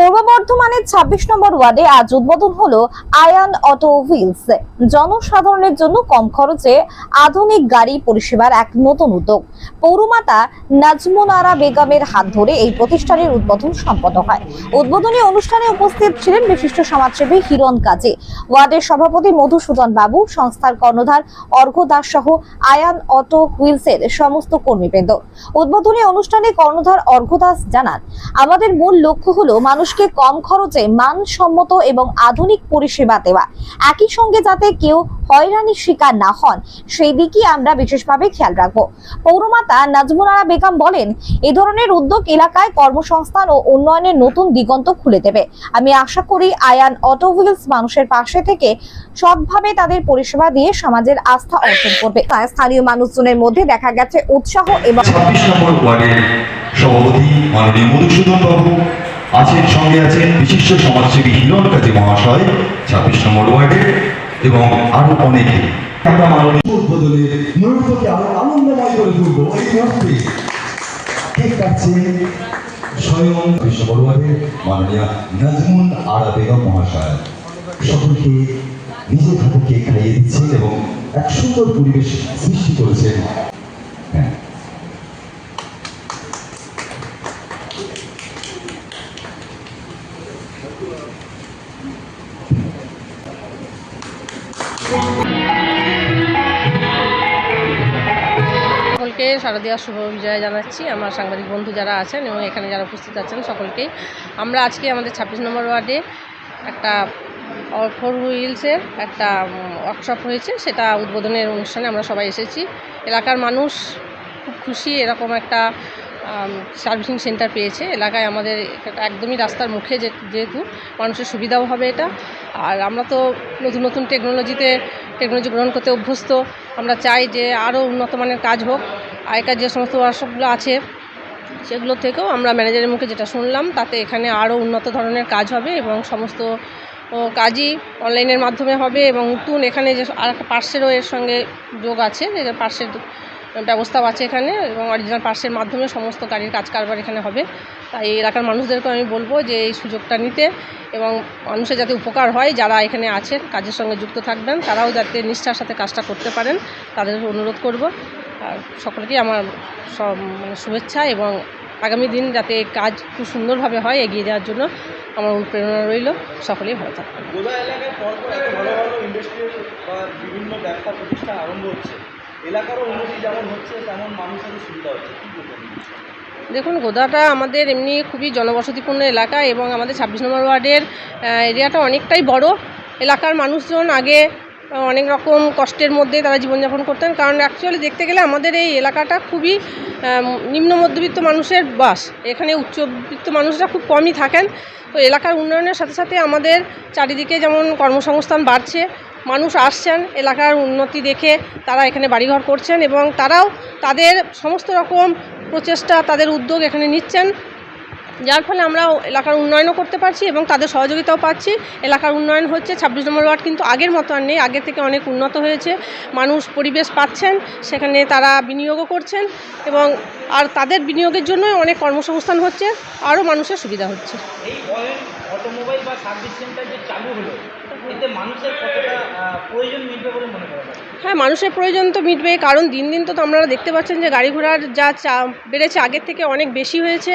পূর্ব বর্ধমানের ছাব্বিশ নম্বর ওয়ার্ডে আজ উদ্বোধন হলো আয়ান অটো হুইলস। জনসাধারণের জন্য কম খরচে আধুনিক গাড়ি পরিষেবার এক নতুন উদ্যোগ। পৌরমাতা নাজমুনারা বেগমের হাত ধরে এই প্রতিষ্ঠানের উদ্বোধন সম্পন্ন হয়। উদ্বোধনী অনুষ্ঠানে উপস্থিত ছিলেন বিশিষ্ট সমাজসেবী হিরণ কাজে। ওয়ার্ডের সভাপতি মধুসূদন বাবু, সংস্থার কর্ণধার অর্ঘ দাস সহ আয়ান অটো হুইলসের সমস্ত কর্মীবৃন্দ। উদ্বোধনী অনুষ্ঠানে কর্ণধার অর্ঘ দাস জানান, আমাদের মূল লক্ষ্য হলো মানুষকে কম খরচে মানসম্মত এবং আধুনিক পরিষেবা দেওয়া। একই সঙ্গে যাতে কেউ হয়রানির শিকার না হন, সেই দিকই আমরা বিশেষভাবে খেয়াল রাখব। পৌরমাতা নাজমুনারা বেগম বলেন, এ ধরনের উদ্যোগ এলাকায় কর্মসংস্থান ও উন্নয়নের নতুন দিগন্ত খুলে দেবে। আমি আশা করি আয়ান অটো হুইলস মানুষের পাশে থেকে সৎভাবে তাদের পরিষেবা দিয়ে সমাজের আস্থা অর্জন করবে। তাই স্থানীয় মানুষজনের মধ্যে দেখা গেছে উৎসাহ এবং সভাপতি মাননীয় মধুসূদন বাবু আছেন, সঙ্গে আছেন বিশিষ্ট সমাজসেবী হিরণ কাজী মহাশয়, ছাব্বিশ নম্বর ওয়ার্ডের এবং আরও অনেকে। মাননীয় উদ্বোধনে আরও আনন্দময় করে তুলবো। এই মুহূর্তে কেক কাটছে স্বয়ং বিশ্ব বড়ুয়ারের মাননীয় নাজমুন আরা বেগম মহাশয়। সকলকে, নিজের হাতে খাইয়ে দিচ্ছেন এবং এক সুন্দর পরিবেশ সৃষ্টি করেছেন। সকলকে শারদীয়া শুভ বিজয় জানাচ্ছি। আমার সাংবাদিক বন্ধু যারা আছেন এবং এখানে যারা উপস্থিত আছেন সকলকেই। আমরা আজকে আমাদের ছাব্বিশ নম্বর ওয়ার্ডে একটা ফোর হুইলসের একটা ওয়ার্কশপ হয়েছে। সেটা উদ্বোধনের অনুষ্ঠানে আমরা সবাই এসেছি। এলাকার মানুষ খুব খুশি এরকম একটা সার্ভিসিং সেন্টার পেয়েছে। এলাকায় আমাদের একদমই রাস্তার মুখে যেহেতু মানুষের সুবিধাও হবে এটা। আর আমরা তো নতুন নতুন টেকনোলজিতে টেকনোলজি গ্রহণ করতে অভ্যস্ত। আমরা চাই যে আরও উন্নত মানের কাজ হোক। আগেকার যে সমস্ত ওয়ার্কশপগুলো আছে, সেগুলো থেকেও আমরা ম্যানেজারের মুখে যেটা শুনলাম, তাতে এখানে আরও উন্নত ধরনের কাজ হবে এবং সমস্ত কাজই অনলাইনের মাধ্যমে হবে এবং নতুন এখানে যে আর একটা পার্সেরও এর সঙ্গে যোগ আছে পার্সের ব্যবস্থাও আছে এখানে এবং অরিজিনাল পার্সের মাধ্যমে সমস্ত গাড়ির কাজ কারবার এখানে হবে। তাই এই এলাকার মানুষদেরকে আমি বলব যে এই সুযোগটা নিতে এবং মানুষের যাতে উপকার হয়, যারা এখানে আছেন, কাজের সঙ্গে যুক্ত থাকবেন, তারাও যাতে নিষ্ঠার সাথে কাজটা করতে পারেন, তাদের অনুরোধ করব। আর সকলকেই আমার সব মানে শুভেচ্ছা এবং আগামী দিন যাতে কাজ খুব সুন্দরভাবে হয় এগিয়ে যাওয়ার জন্য আমার অনুপ্রেরণা রইল। সকলেই ভালো থাকবেন। বিভিন্ন ব্যবসা আরম্ভ হচ্ছে। এলাকারও উন্নতি যেমন হচ্ছে, তেমন মানুষেরও সুবিধা হচ্ছে। দেখুন, গোদাটা আমাদের এমনি খুবই জনবসতিপূর্ণ এলাকা এবং আমাদের ছাব্বিশ নম্বর ওয়ার্ডের এরিয়াটা অনেকটাই বড়। এলাকার মানুষজন আগে অনেক রকম কষ্টের মধ্যে তারা জীবনযাপন করতেন। কারণ অ্যাকচুয়ালি দেখতে গেলে আমাদের এই এলাকাটা খুবই নিম্ন মধ্যবিত্ত মানুষের বাস। এখানে উচ্চবিত্ত মানুষরা খুব কমই থাকেন। তো এলাকার উন্নয়নের সাথে সাথে আমাদের চারিদিকে যেমন কর্মসংস্থান বাড়ছে মানুষ আসছেন, এলাকার উন্নতি দেখে তারা এখানে বাড়িঘর করছেন এবং তারাও তাদের সমস্ত রকম প্রচেষ্টা, তাদের উদ্যোগ এখানে নিচ্ছেন। যার ফলে আমরা এলাকার উন্নয়নও করতে পারছি এবং তাদের সহযোগিতাও পাচ্ছি। এলাকার উন্নয়ন হচ্ছে, ছাব্বিশ নম্বর ওয়ার্ড কিন্তু আগের মতো আর নেই আগের থেকে অনেক উন্নত হয়েছে। মানুষ পরিবেশ পাচ্ছেন, সেখানে তারা বিনিয়োগও করছেন এবং আর তাদের বিনিয়োগের জন্য অনেক কর্মসংস্থান হচ্ছে, আরও মানুষের সুবিধা হচ্ছে। এই অটোমোবাইল বা সার্ভিস সেন্টার যে চালু হলো হ্যাঁ মানুষের প্রয়োজন তো মিটবে কারণ দিন দিন তো আপনারা দেখতে পাচ্ছেন যে গাড়ি ঘোড়ার যা চা, বেড়েছে আগের থেকে অনেক বেশি হয়েছে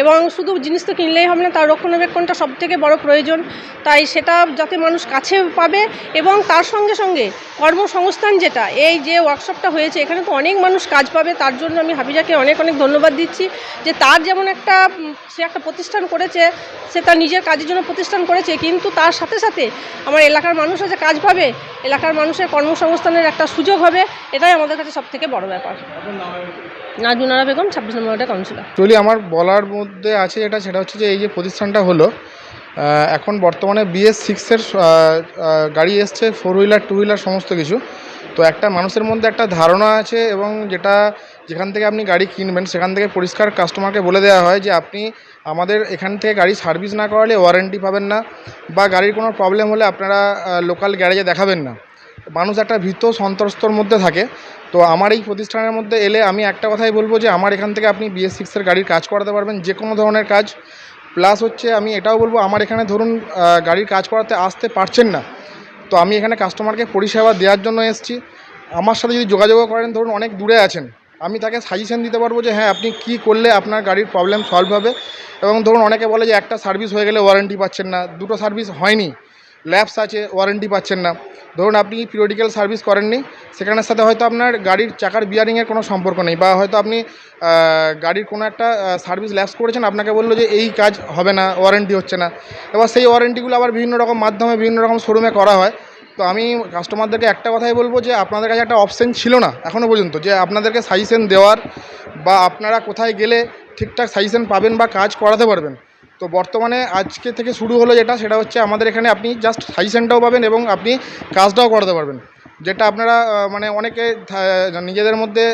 এবং শুধু জিনিস তো কিনলেই হবে না, তার রক্ষণাবেক্ষণটা সব থেকে বড় প্রয়োজন। তাই সেটা যাতে মানুষ কাছে পাবে এবং তার সঙ্গে সঙ্গে কর্মসংস্থান যেটা, এই যে ওয়ার্কশপটা হয়েছে, এখানে তো অনেক মানুষ কাজ পাবে, তার জন্য আমি হাবিজাকে অনেক অনেক ধন্যবাদ দিচ্ছি যে তার যেমন একটা সে একটা প্রতিষ্ঠান করেছে, সে তার নিজের কাজের জন্য প্রতিষ্ঠান করেছে, কিন্তু তার সাথে সাথে আমার এলাকার মানুষও যে কাজ পাবে, এলাকার মানুষের কর্মসংস্থানের একটা সুযোগ হবে, এটাই আমাদের কাছে সব থেকে বড় ব্যাপার। নাজমুনারা বেগম, ছাব্বিশ নম্বর ওয়ার্ডের কাউন্সিলর অ্যাকচুয়ালি আমার বলার মধ্যে আছে যেটা, সেটা হচ্ছে যে এই যে প্রতিষ্ঠানটা হলো এখন বর্তমানে বিএস সিক্সের গাড়ি এসছে ফোর হুইলার টু হুইলার সমস্ত কিছু। তো একটা মানুষের মধ্যে একটা ধারণা আছে এবং যেটা যেখান থেকে আপনি গাড়ি কিনবেন, সেখান থেকে পরিষ্কার কাস্টমারকে বলে দেওয়া হয় যে, আপনি আমাদের এখান থেকে গাড়ি সার্ভিস না করালে ওয়ারেন্টি পাবেন না বা গাড়ির কোনো প্রবলেম হলে আপনারা লোকাল গ্যারেজে দেখাবেন না। মানুষ একটা ভীত সন্ত্রস্তর মধ্যে থাকে। তো আমার এই প্রতিষ্ঠানের মধ্যে এলে আমি একটা কথাই বলব যে, আমার এখান থেকে আপনি বিএস সিক্সের গাড়ির কাজ করাতে পারবেন, যে কোনো ধরনের কাজ। প্লাস হচ্ছে আমি এটাও বলব, আমার এখানে ধরুন গাড়ির কাজ করাতে আসতে পারছেন না। তো আমি এখানে কাস্টমারকে পরিষেবা দেওয়ার জন্য এসেছি। আমার সাথে যদি যোগাযোগ করেন, ধরুন অনেক দূরে আছেন। আমি তাকে সাজেশন দিতে পারব যে হ্যাঁ আপনি কি করলে আপনার গাড়ির প্রবলেম সলভ হবে? এবং ধরুন, অনেকে বলে যে, একটা সার্ভিস হয়ে গেলে ওয়ারেন্টি পাচ্ছেন না। দুটো সার্ভিস হয়নি। ল্যাবস আছে ওয়ারেন্টি পাচ্ছেন না। ধরুন, আপনি পিরিয়ডিক্যাল সার্ভিস করেননি। সেখানের সাথে হয়তো আপনার গাড়ির চাকার বিয়ারিংয়ের কোনো সম্পর্ক নেই বা হয়তো আপনি গাড়ির কোনো একটা সার্ভিস ল্যাপস করেছেন। আপনাকে বলল যে, এই কাজ হবে না ওয়ারেন্টি হচ্ছে না। এবার সেই ওয়ারেন্টিগুলো আবার বিভিন্ন রকম মাধ্যমে, বিভিন্ন রকম শোরুমে করা হয়। তো আমি কাস্টমারদেরকে একটা কথাই বলব যে, আপনাদের কাছে একটা অপশান ছিল না এখনও পর্যন্ত, যে আপনাদেরকে সাজেশন দেওয়ার বা আপনারা কোথায় গেলে ঠিকঠাক সাজেশন পাবেন বা কাজ করাতে পারবেন। তো বর্তমানে আজকে থেকে শুরু হলো যেটা, সেটা হচ্ছে আমাদের এখানে আপনি জাস্ট সাজেশনটাও পাবেন এবং আপনি কাজটাও করাতে পারবেন। যেটা আপনারা মানে অনেকে নিজেদের মধ্যে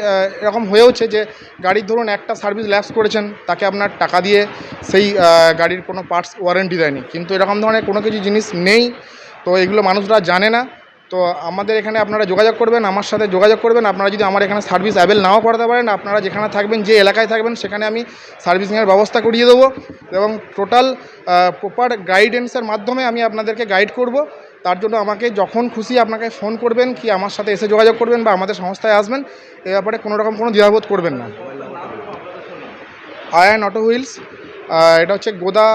এরকম হয়েওছে যে, গাড়ির ধরুন একটা সার্ভিস ল্যাপস করেছেন, তাকে আপনার টাকা দিয়ে সেই গাড়ির কোনো পার্টস ওয়ারেন্টি দেয়নি। কিন্তু এরকম ধরনের কোনো কিছু জিনিস নেই। তো এগুলো মানুষরা জানে না। তো আমাদের এখানে আপনারা যোগাযোগ করবেন, আমার সাথে যোগাযোগ করবেন। আপনারা যদি আমার এখানে সার্ভিস অ্যাভেল নাও করাতে পারেন, আপনারা যেখানে থাকবেন, যে এলাকায় থাকবেন, সেখানে আমি সার্ভিসিংয়ের ব্যবস্থা করিয়ে দেবো। এবং টোটাল প্রপার গাইডেন্সের মাধ্যমে আমি আপনাদেরকে গাইড করব। তার জন্য আমাকে যখন খুশি আপনাকে ফোন করবেন, কি আমার সাথে এসে যোগাযোগ করবেন বা আমাদের সংস্থায় আসবেন, এ ব্যাপারে কোনো রকম কোনো দ্বিধাবোধ করবেন না। Ayan auto wheels. এটা হচ্ছে গোদা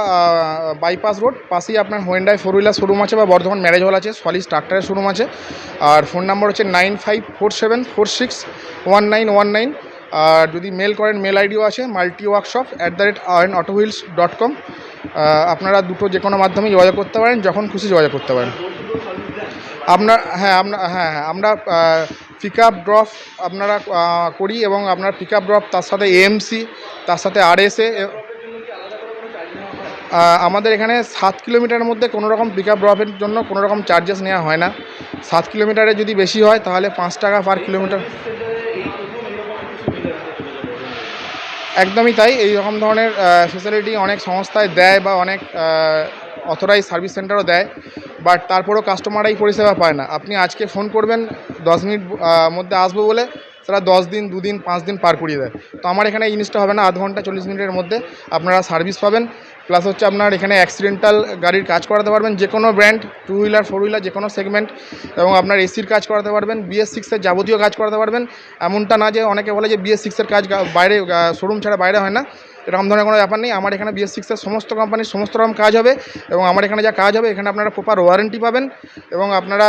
বাইপাস রোড পাশেই আপনার হোয়েন্ডাই ফোর হুইলার শোরুম আছে বা বর্ধমান ম্যারেজ হল আছে সলিস ট্রাক্টরের শোরুম আছে। আর ফোন নাম্বার হচ্ছে nine five four seven four six one nine one nine আর যদি মেল করেন মেল আইডিও আছে multi workshop at the rate Ayan auto wheels dot com আপনারা দুটো যে কোনো মাধ্যমে যোগাযোগ করতে পারেন, যখন খুশি যোগাযোগ করতে পারেন। আপনার হ্যাঁ আপনার হ্যাঁ হ্যাঁ আমরা পিক আপ ড্রপ আপনারা করি এবং আপনার পিক আপ ড্রপ তার সাথে এএমসি তার সাথে আরএসএ আমাদের এখানে সাত কিলোমিটারের মধ্যে কোনো রকম পিক আপ ড্রপের জন্য কোনো রকম চার্জেস নেওয়া হয় না। সাত কিলোমিটারে যদি বেশি হয়, তাহলে পাঁচ টাকা পার কিলোমিটার একদমই তাই, এই রকম ধরনের ফেসিলিটি অনেক সংস্থায় দেয় বা অনেক অথরাইজ সার্ভিস সেন্টারও দেয় বাট তারপরেও কাস্টমাররাই পরিষেবা পায় না। আপনি আজকে ফোন করবেন, দশ মিনিট মধ্যে আসব বলে, তারা দশ দিন, দুদিন, পাঁচ দিন পার করিয়ে দেয়। তো আমার এখানে এই জিনিসটা হবে না, আধ ঘণ্টা চল্লিশ মিনিটের মধ্যে আপনারা সার্ভিস পাবেন। প্লাস হচ্ছে আপনার এখানে অ্যাক্সিডেন্টাল গাড়ির কাজ করাতে পারবেন যে কোনো brand two wheeler four wheeler যে কোনো সেগমেন্ট এবং আপনার এসির কাজ করাতে পারবেন বিএস সিক্সের যাবতীয় কাজ করাতে পারবেন। এমনটা না যে অনেকে বলে যে বিএস সিক্সের কাজ বাইরে শোরুম ছাড়া বাইরে হয় না। এরকম ধরনের কোনো ব্যাপার নেই। আমার এখানে বিএস সিক্সের সমস্ত কোম্পানির সমস্ত রকম কাজ হবে, এবং আমার এখানে যা কাজ হবে, এখানে আপনারা প্রপার ওয়ারেন্টি পাবেন, এবং আপনারা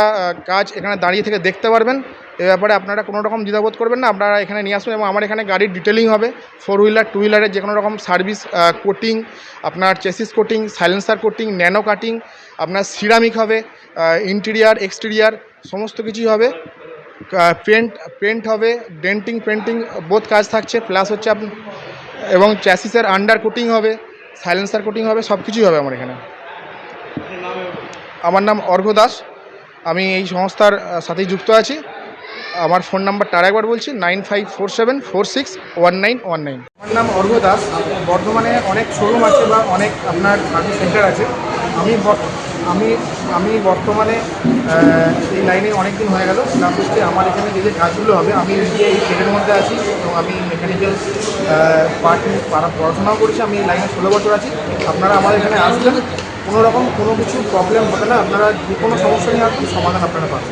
কাজ এখানে দাঁড়িয়ে থেকে দেখতে পারবেন। এ ব্যাপারে আপনারা কোনো রকম দ্বিধাবোধ করবেন না। আপনারা এখানে নিয়ে আসবেন এবং আমার এখানে গাড়ির ডিটেলিং হবে। ফোর হুইলার টু হুইলারের যে কোনো রকম সার্ভিস কোটিং আপনার chassis coating, silencer coating, nano cutting, আপনার সিরামিক হবে ইন্টেরিয়ার এক্সটেরিয়ার সমস্ত কিছুই হবে। পেন্ট পেন্ট হবে ডেন্টিং পেন্টিং বোধ কাজ থাকছে। প্লাস হচ্ছে আপনি, এবং চ্যাসিসের আন্ডার কোটিং হবে সাইলেন্সার কোটিং হবে, সব কিছুই হবে আমার এখানে। আমার নাম অর্ঘ দাস। আমি এই সংস্থার সাথেই যুক্ত আছি। আমার ফোন নাম্বারটা আরেকবার বলছি, nine five four seven four six one nine one nine. আমার নাম অর্ঘ দাস। বর্ধমানে অনেক শোরুম আছে বা অনেক আপনার সার্ভিস সেন্টার আছে। আমি আমি আমি বর্তমানে এই লাইনে অনেক দিন হয়ে গেল। প্লাস হচ্ছে আমার এখানে যে যে কাজগুলো হবে, আমি নিজে এই ট্রেনের মধ্যে আছি এবং আমি মেকানিক্যাল পার্ট পড়াশোনাও করেছি। আমি এই লাইনে ষোলো বছর আছি। আপনারা আমার এখানে আসবেন। কোনো রকম কোনো কিছু প্রবলেম হবে না। আপনারা যে কোনো সমস্যা নিয়ে আসবেন, সমাধান আপনারা পাবেন।